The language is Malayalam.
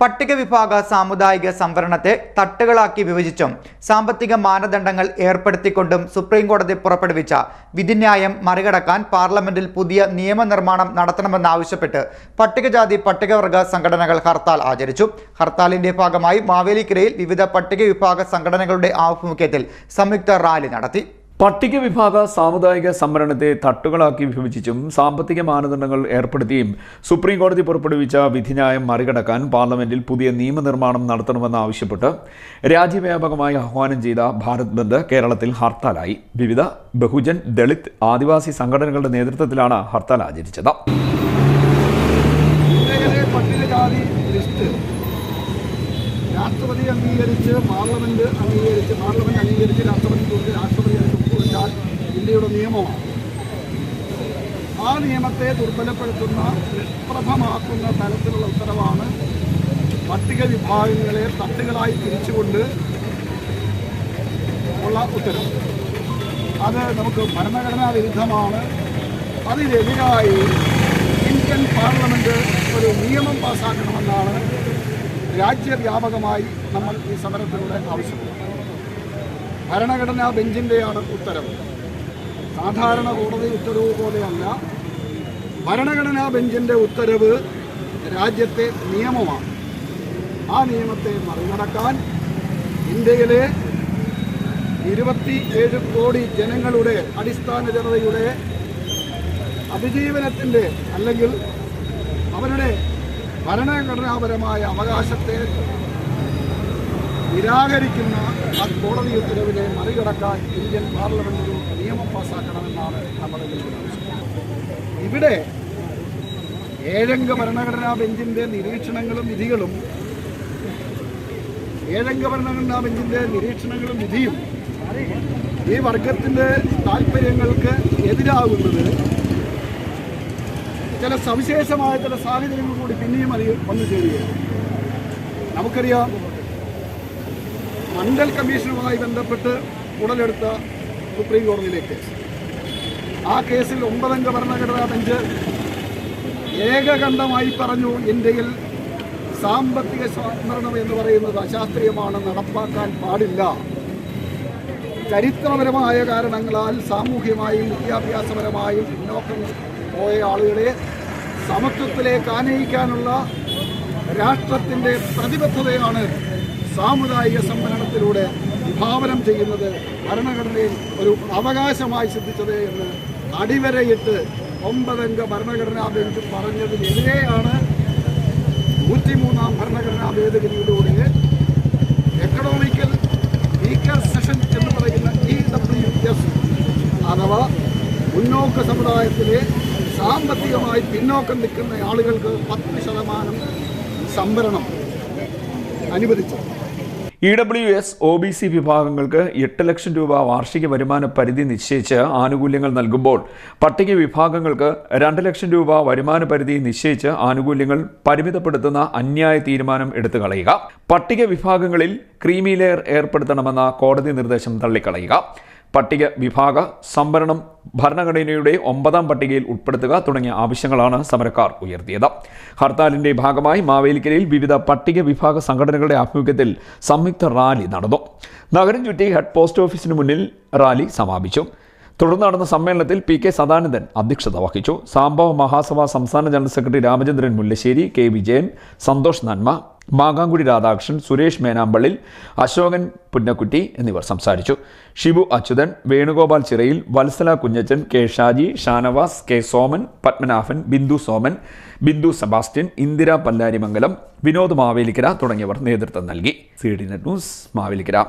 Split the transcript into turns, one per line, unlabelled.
പട്ടിക വിഭാഗ സാമുദായിക സംവരണത്തെ തട്ടുകളാക്കി വിഭജിച്ചും സാമ്പത്തിക മാനദണ്ഡങ്ങൾ ഏർപ്പെടുത്തിക്കൊണ്ടും സുപ്രീംകോടതി പുറപ്പെടുവിച്ച വിധിന്യായം മറികടക്കാൻ പാർലമെന്റിൽ പുതിയ നിയമനിർമ്മാണം നടത്തണമെന്നാവശ്യപ്പെട്ട് പട്ടികജാതി പട്ടികവർഗ സംഘടനകൾ ഹർത്താൽ ആചരിച്ചു. ഹർത്താലിന്റെ ഭാഗമായി മാവേലിക്കരയിൽ വിവിധ പട്ടിക വിഭാഗ സംഘടനകളുടെ ആഭിമുഖ്യത്തിൽ സംയുക്ത റാലി നടത്തി.
പട്ടിക വിഭാഗ സാമുദായിക സംവരണത്തെ തട്ടുകളാക്കി വിഭജിച്ചും സാമ്പത്തിക മാനദണ്ഡങ്ങൾ ഏർപ്പെടുത്തിയും സുപ്രീം കോടതി പുറപ്പെടുവിച്ച വിധിന്യായം മറികടക്കാൻ പാർലമെന്റിൽ പുതിയ നിയമനിർമ്മാണം നടത്തണമെന്നാവശ്യപ്പെട്ട് രാജ്യവ്യാപകമായി ആഹ്വാനം ചെയ്ത ഭാരത് ബന്ദ് കേരളത്തിൽ ഹർത്താലായി. വിവിധ ബഹുജൻ ദളിത് ആദിവാസി സംഘടനകളുടെ നേതൃത്വത്തിലാണ് ഹർത്താൽ ആചരിച്ചത്.
രാഷ്ട്രപതി അംഗീകരിച്ച് പാർലമെന്റ് അംഗീകരിച്ച് പാർലമെന്റ് അംഗീകരിച്ച് രാഷ്ട്രപതി കൊടുത്ത് രാഷ്ട്രപതി അത് ഒപ്പുവെച്ചാൽ ഇന്ത്യയുടെ നിയമമാണ് ആ നിയമത്തെ ദുർബലപ്പെടുത്തുന്ന നിഷ്പ്രഭമാക്കുന്ന തരത്തിലുള്ള ഉത്തരവാണ് പട്ടിക വിഭാഗങ്ങളെ തട്ടുകളായി തിരിച്ചുകൊണ്ട് ഉള്ള ഉത്തരവ് അത് നമുക്ക് ഭരണഘടനാ വിരുദ്ധമാണ്. അതിനെതിരായി ഇന്ത്യൻ പാർലമെന്റ് ഒരു നിയമം പാസ്സാക്കണമെന്നാണ് രാജ്യവ്യാപകമായി നമ്മൾ ഈ സമരത്തിലൂടെ ആവശ്യപ്പെടുന്നത്. ഭരണഘടനാ ബെഞ്ചിന്റെയാണ് ഉത്തരവ് സാധാരണ കോടതി ഉത്തരവ് പോലെയല്ല. ഭരണഘടനാ ബെഞ്ചിന്റെ ഉത്തരവ് രാജ്യത്തെ നിയമമാണ്. ആ നിയമത്തെ മറികടക്കാൻ ഇന്ത്യയിലെ ഇരുപത്തി ഏഴ് കോടി ജനങ്ങളുടെ അടിസ്ഥാന ജനതയുടെ അതിജീവനത്തിന്റെ അല്ലെങ്കിൽ അവരുടെ ഭരണഘടനാപരമായ അവകാശത്തെ നിരാകരിക്കുന്ന ആ കോടതി ഉത്തരവിനെ മറികടക്കാൻ ഇന്ത്യൻ പാർലമെന്റിൽ നിയമം പാസ്സാക്കണമെന്നാണ് നമ്മുടെ ഇവിടെ ഏഴംഗ ഭരണഘടനാ ബെഞ്ചിന്റെ നിരീക്ഷണങ്ങളും വിധികളും ഏഴംഗ ഭരണഘടനാ ബെഞ്ചിന്റെ നിരീക്ഷണങ്ങളും വിധിയും ഈ വർഗത്തിന്റെ താല്പര്യങ്ങൾക്ക് എതിരാകുന്നത് ചില സവിശേഷമായ ചില സാഹചര്യങ്ങൾ കൂടി പിന്നെയും അത് വന്നു ചേരുകയാണ് നമുക്കറിയാം മണ്ഡൽ കമ്മീഷനുമായി ബന്ധപ്പെട്ട് ഉടലെടുത്ത സുപ്രീം കോടതിയിലേക്ക്. ആ കേസിൽ ഒമ്പതംഗ ഭരണഘടനാ ബെഞ്ച് ഏകകണ്ഠമായി പറഞ്ഞു ഇന്ത്യയിൽ സാമ്പത്തിക സംവരണം എന്ന് പറയുന്നത് അശാസ്ത്രീയമാണ് നടപ്പാക്കാൻ പാടില്ല. ചരിത്രപരമായ കാരണങ്ങളാൽ സാമൂഹ്യമായും വിദ്യാഭ്യാസപരമായും പിന്നോക്കം പോയ ആളുകളെ സമത്വത്തിലേക്ക് ആനയിക്കാനുള്ള രാഷ്ട്രത്തിന്റെ പ്രതിബദ്ധതയാണ് സാമുദായിക സംവരണത്തിലൂടെ വിഭാവനം ചെയ്യുന്നത് ഭരണഘടനയിൽ ഒരു അവകാശമായി സിദ്ധിച്ചത് എന്ന് അടിവരയിട്ട് ഒമ്പതംഗ ഭരണഘടനാ ബെഞ്ച് പറഞ്ഞതിനെതിരെയാണ് നൂറ്റിമൂന്നാം ഭരണഘടനാ ഭേദഗതിയിലൂടെ എക്കണോമിക്കൽ വീക്കർ സെഷൻ എന്ന് പറയുന്ന ഇ ഡബ്ല്യു എസ് അഥവാ മുന്നോക്ക സമുദായത്തിലെ സാമ്പത്തികമായി പിന്നോക്കം നിൽക്കുന്ന ആളുകൾക്ക് പത്ത് ശതമാനം സംവരണം അനുവദിച്ചു
E W S O B C വിഭാഗങ്ങൾക്ക് എട്ട് ലക്ഷം രൂപ വാർഷിക വരുമാന പരിധി നിശ്ചയിച്ച് ആനുകൂല്യങ്ങൾ നൽകുമ്പോൾ പട്ടിക വിഭാഗങ്ങൾക്ക് രണ്ട് ലക്ഷം രൂപ വരുമാന പരിധി നിശ്ചയിച്ച് ആനുകൂല്യങ്ങൾ പരിമിതപ്പെടുത്തുന്ന അന്യായ തീരുമാനം എടുത്തു കളയുക പട്ടിക വിഭാഗങ്ങളിൽ ക്രീമി ലെയർ ഏർപ്പെടുത്തണമെന്ന കോടതി നിർദ്ദേശം തള്ളിക്കളയുക. പട്ടിക വിഭാഗ സംവരണം ഭരണഘടനയുടെ ഒമ്പതാം പട്ടികയിൽ ഉൾപ്പെടുത്തുക തുടങ്ങിയ ആവശ്യങ്ങളാണ് സമരക്കാർ ഉയർത്തിയത്. ഹർത്താലിന്റെ ഭാഗമായി മാവേലിക്കരയിൽ വിവിധ പട്ടിക വിഭാഗ സംഘടനകളുടെ ആഭിമുഖ്യത്തിൽ സംയുക്ത റാലി നടന്നു. നഗരം ചുറ്റി ഹെഡ് പോസ്റ്റ് ഓഫീസിന് മുന്നിൽ റാലി സമാപിച്ചു. തുടർന്ന് നടന്ന സമ്മേളനത്തിൽ പി കെ സദാനന്ദൻ അധ്യക്ഷത വഹിച്ചു. സാംബവ മഹാസഭ സംസ്ഥാന general secretary Ramachandran Mullassery K Vijayan Santhosh Nanma Mangankudi Radhakrishnan Suresh Menampallil Ashokan Punnakkutty എന്നിവർ സംസാരിച്ചു. Shibu Achuthan Venugopal Chirayil Vatsala Kunjachan K Shaji Shanavas K Soman Padmanabhan Bindu Soman Bindu Sebastian Indira Pallarimangalam Vinod Mavelikkara തുടങ്ങിയവർ നേതൃത്വം നൽകി. C D net news Mavelikkara.